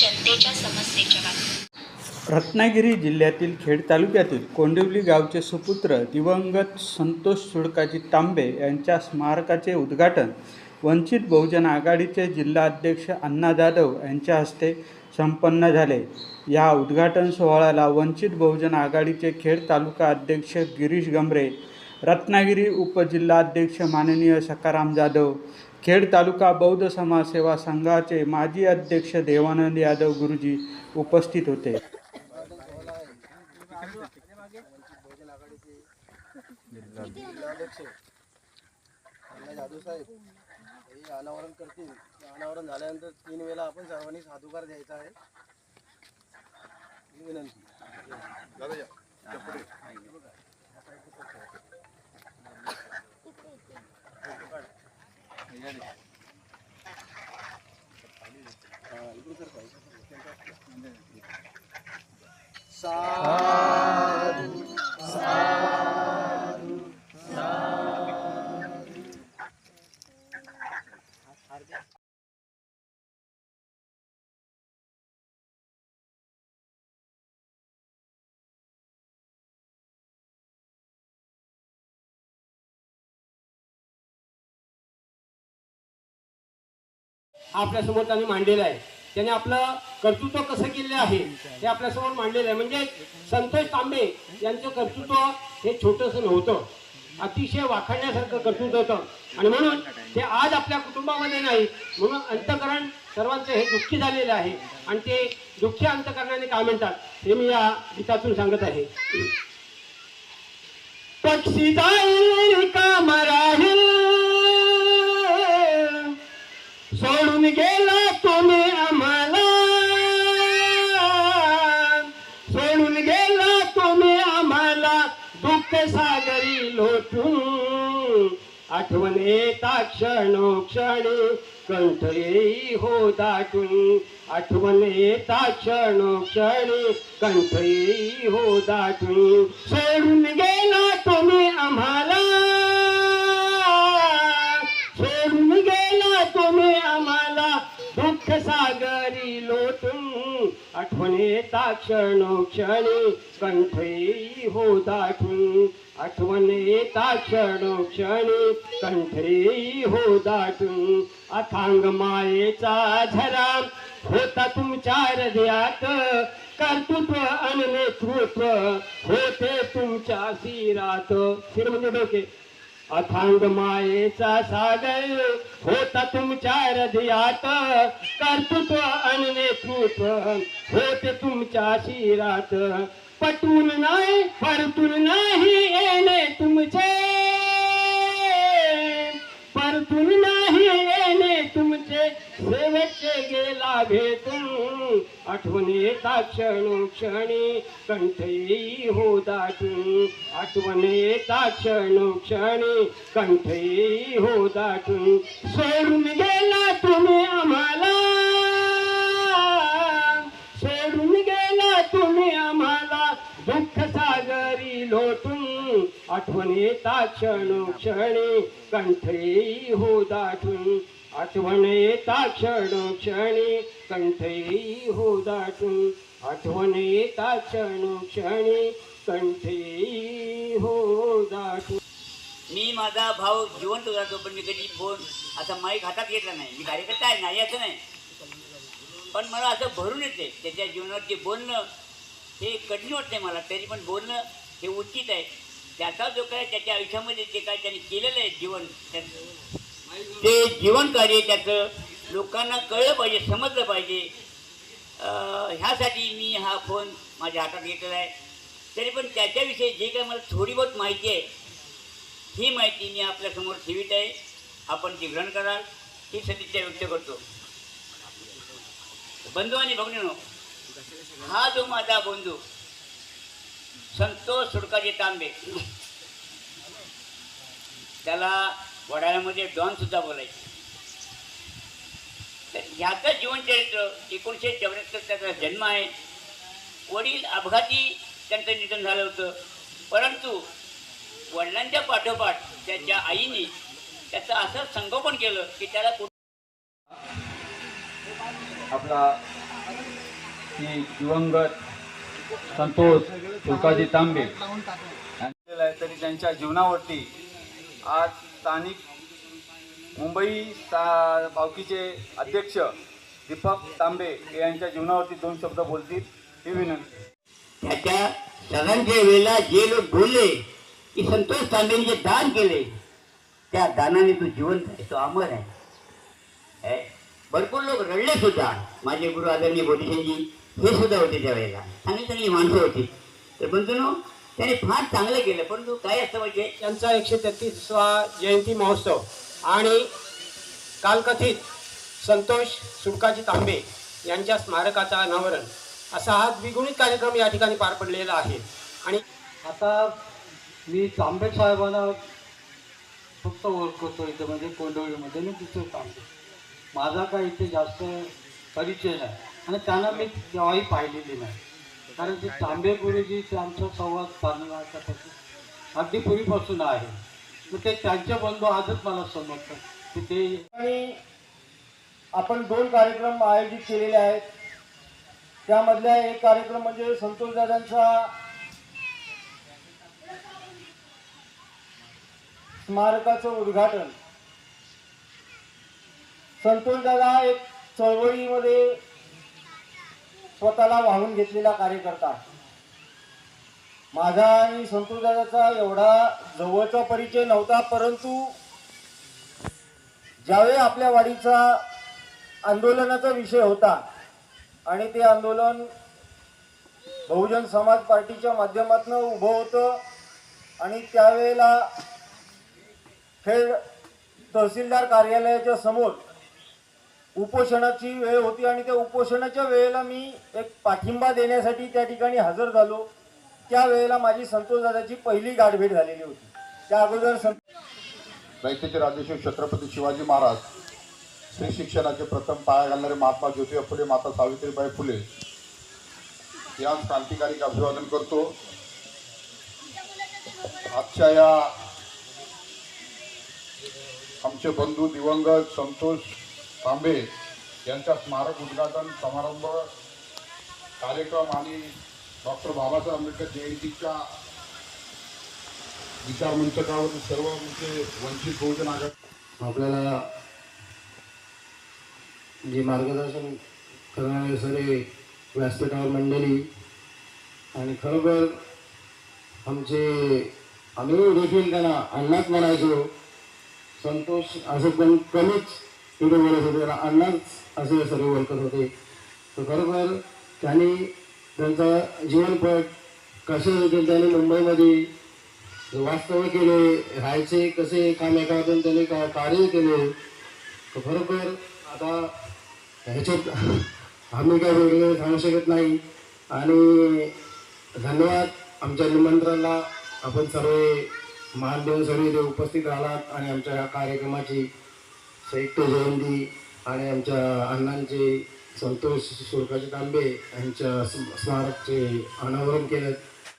जनतेच्या समस्येच्या बातम्या रत्नागिरी जिल्ह्यातील खेड तालुक्यातील कोंडिवली गावचे सुपुत्र दिवंगत संतोष सुडकाजी तांबे यांच्या स्मारकाचे उद्घाटन वंचित बहुजन आघाडीचे जिल्हाध्यक्ष अण्णा जाधव यांच्या हस्ते संपन्न झाले. या उद्घाटन सोहळ्याला वंचित बहुजन आघाडीचे खेड तालुका अध्यक्ष गिरीश गमरे रत्नागिरी उपजिल्हाध्यक्ष माननीय सकाराम जाधव खेड तालुका बौद्ध समाज सेवा संघाचे माजी अध्यक्ष देवानंद यादव गुरुजी उपस्थित होते. अनावरण करतील अनावरण झाल्यानंतर तीन वेळा आपण सर्वांनी साधुकार द्यायचा आहे विनंती हा, आपल्यासमोर त्यांनी मांडलेलं आहे. त्याने आपलं कर्तृत्व कसं केलेलं आहे ते आपल्यासमोर मांडलेलं आहे. म्हणजे संतोष तांबे यांचं कर्तृत्व हे छोटंसं नव्हतं. अतिशय वाखाणण्यासारखं कर्तृत्व होतं. आणि म्हणून ते आज आपल्या कुटुंबामध्ये नाही म्हणून अंतकरण सर्वांचं हे दुःखी झालेलं आहे. आणि ते दुःखी अंतकरणाने काय म्हणतात हे मी या गीतातून सांगत आहे. पक्षी जाईल सागरी लोटून आठवण येता क्षणोक्षणी कंठ येई हो दाटून आठवण येता क्षणोक्षणी कंठ येई हो दाटून सोडून गेला तुम्ही आम्हाला सोडून गेला तुम्ही आम्हाला दुःख सागरी लोटून आठवण येता क्षणोक्षणी कंठ हो दाटून आठवण येता क्षणोक्षणी कंठ हो दाटून अथांग मायेचा झरा होता तुमच्या हृदयात. कर्तृत्व आणि नेतृत्व होते तुमच्या शिरात शिर म्हणजे डोके. अथांग मायेचा सागर होता तुमच्या हृदयात. कर्तृत्व आणि नेतृत्व होते तुमच्या शिरात. पटून नाही परतून नाही येणे तुमचे. परतून नाही येणे तुमचे. सेवेचे गेला भेटून. आठवणी येता क्षणोक्षणी कंठ येई हो दाटून. आठवणी येता क्षणोक्षणी कंठ येई हो दाटून. सोडून गेला तुम्ही आम्हाला. सोडून गेला तुम्ही आम्हाला. दुःख सागरी लोटून. आठवण येता क्षणोक्षणी कंठ येई हो दाटून. आठवण येता क्षणोक्षणी कंठ येई हो दाटून. आठवण येता क्षणोक्षणी कंठ हो दाटून. मी माझा भाव जिवंत जातो पण मी कधी फोन असा माईक हातात घेतला नाही. मी कार्यकर्ता आहे नाही असं नाही. पण मला असं भरून येते त्याच्या जीवनात जे बोलणं हे कठीण वाटते मला. तरी पण बोलणं हे उचित आहे. त्याचा जो काय त्याच्या आयुष्यामध्ये जे काय त्याने केलेलं आहे जीवन त्याचं ते जीवन कार्य त्याचं लोकांना कळलं पाहिजे समजलं पाहिजे. ह्यासाठी मी हा फोन माझ्या हातात घेतलेला आहे. तरी पण त्याच्याविषयी जे काही मला थोडी बहुत माहिती आहे ही माहिती मी आपल्यासमोर ठेवीत आहे. आपण ती ग्रहण कराल. ही सदिच्छा व्यक्त करतो. बंधू आणि भगिनीनो हा जो माझा बंधू संतोष सुडकाजी तांबे त्याला वडाळ्यामध्ये डॉन सुद्धा बोलायचे. तर ह्याचं जीवनचरित्र एकोणीसशे चौऱ्याहत्तर त्याचा जन्म आहे. वडील अपघाती त्यांचं निधन झालं होतं. परंतु वडिलांच्या पाठोपाठ त्याच्या आईने त्याचं असं संगोपन केलं की त्याला आपला की दिवंगत संतोष तुकाजी तांबे. तरी त्यांच्या जीवनावरती आज स्थानिक मुंबई सा भावकीचे अध्यक्ष दीपक तांबे यांच्या जीवनावरती दोन शब्द बोलतील. ही विनंती. त्याच्या सगळ्यांच्या वेळेला जे लोक बोलले की संतोष तांबेने जे दान केले त्या दानाने तू जिवंत आहे तो अमर आहे. हे, भरपूर लोक रडले सुद्धा. माझे गुरु आदरणीय बोधिशनजी हे सुद्धा होते त्यावेळेला आणि चांगली माणसं होती. तर परंतु त्याने फार चांगलं केलं परंतु काय असतं म्हणजे यांचा एकशे तेहतीसवा जयंती महोत्सव आणि कालकथित संतोष सुटकाजी तांबे यांच्या स्मारकाचं अनावरण असा हा द्विगुणित कार्यक्रम या ठिकाणी पार पडलेला आहे. आणि आता मी तांबे साहेबांना फक्त ओळखतो इथे म्हणजे कोंडवळीमध्ये मी तिथं तांबे. माझा काय इथे जास्त परिचय नाही. आणि त्यांना मी केव्हाही पाहिलेली नाही. कारण ते तांबे गुरुजी ते आमचा संवाद साधण्याच्यापासून अगदी पूर्वीपासून आहे. मग ते त्यांचे बंधू आजच मला समजतात की ते आणि आपण दोन कार्यक्रम आयोजित केलेले आहेत. त्यामधला एक कार्यक्रम म्हणजे संतोष दादांचा स्मारकाचं उद्घाटन. संतोष दादा एक चळवळीमध्ये स्वतःला वाहून घेतलेला कार्यकर्ता माझा आणि संतोष दादाचा एवढा जवळचा परिचय नव्हता परंतु ज्यावेळी आपल्या वाडीचा आंदोलनाचा विषय होता आणि ते आंदोलन बहुजन समाज पार्टीच्या माध्यमातून उभं होतं आणि त्यावेळेला खेड तहसीलदार कार्यालयाच्या समोर उपोषणाची वेळ होती आणि त्या उपोषणाच्या वेळेला मी एक पाठिंबा देण्यासाठी त्या ठिकाणी हजर झालो. त्यावेळेला माझी संतोषदादाची पहिली गाठभेट झालेली होती. त्या अगोदर संत रयतेचे राजेश्वर छत्रपती शिवाजी महाराज स्त्री शिक्षणाचे प्रथम पाया घालणारे महात्मा ज्योतिबा फुले माता सावित्रीबाई फुले. या क्रांतिकारी अभिवादन करतो. आजच्या या आमचे बंधू दिवंगत संतोष तांबे यांचा स्मारक उद्घाटन समारंभ कार्यक्रम आणि डॉक्टर बाबासाहेब आंबेडकर जयंतीच्या विचार मंचकावर सर्व म्हणजे वंचित बहुजन आघाडी आपल्याला जे मार्गदर्शन करणारे सगळे व्यासपीठावर मंडळी आणि खरोखर आमचे आम्ही देखील त्यांना अण्णाच म्हणायचो संतोष असं पण कमीच तिथे बोलत होते त्याला अण्णाच असे सर्व ओळखत होते. तर खरोखर त्यांनी त्यांचा जीवनपट कसे होते त्यांनी मुंबईमध्ये वास्तव्य केले राहायचे कसे एकामेकातून त्यांनी का कार्य केले तर खरोखर आता ह्याच्यात आम्ही काय वेगळे सांगू शकत नाही. आणि धन्यवाद आमच्या निमंत्रणाला. आपण सर्व मान देऊन सर्व इथे उपस्थित राहिलात आणि आमच्या या कार्यक्रमाची साहित्य जयंती आणि आमच्या अण्णांचे संतोष सुरकाजी तांबे यांच्या स्मारकचे अनावरण केलं.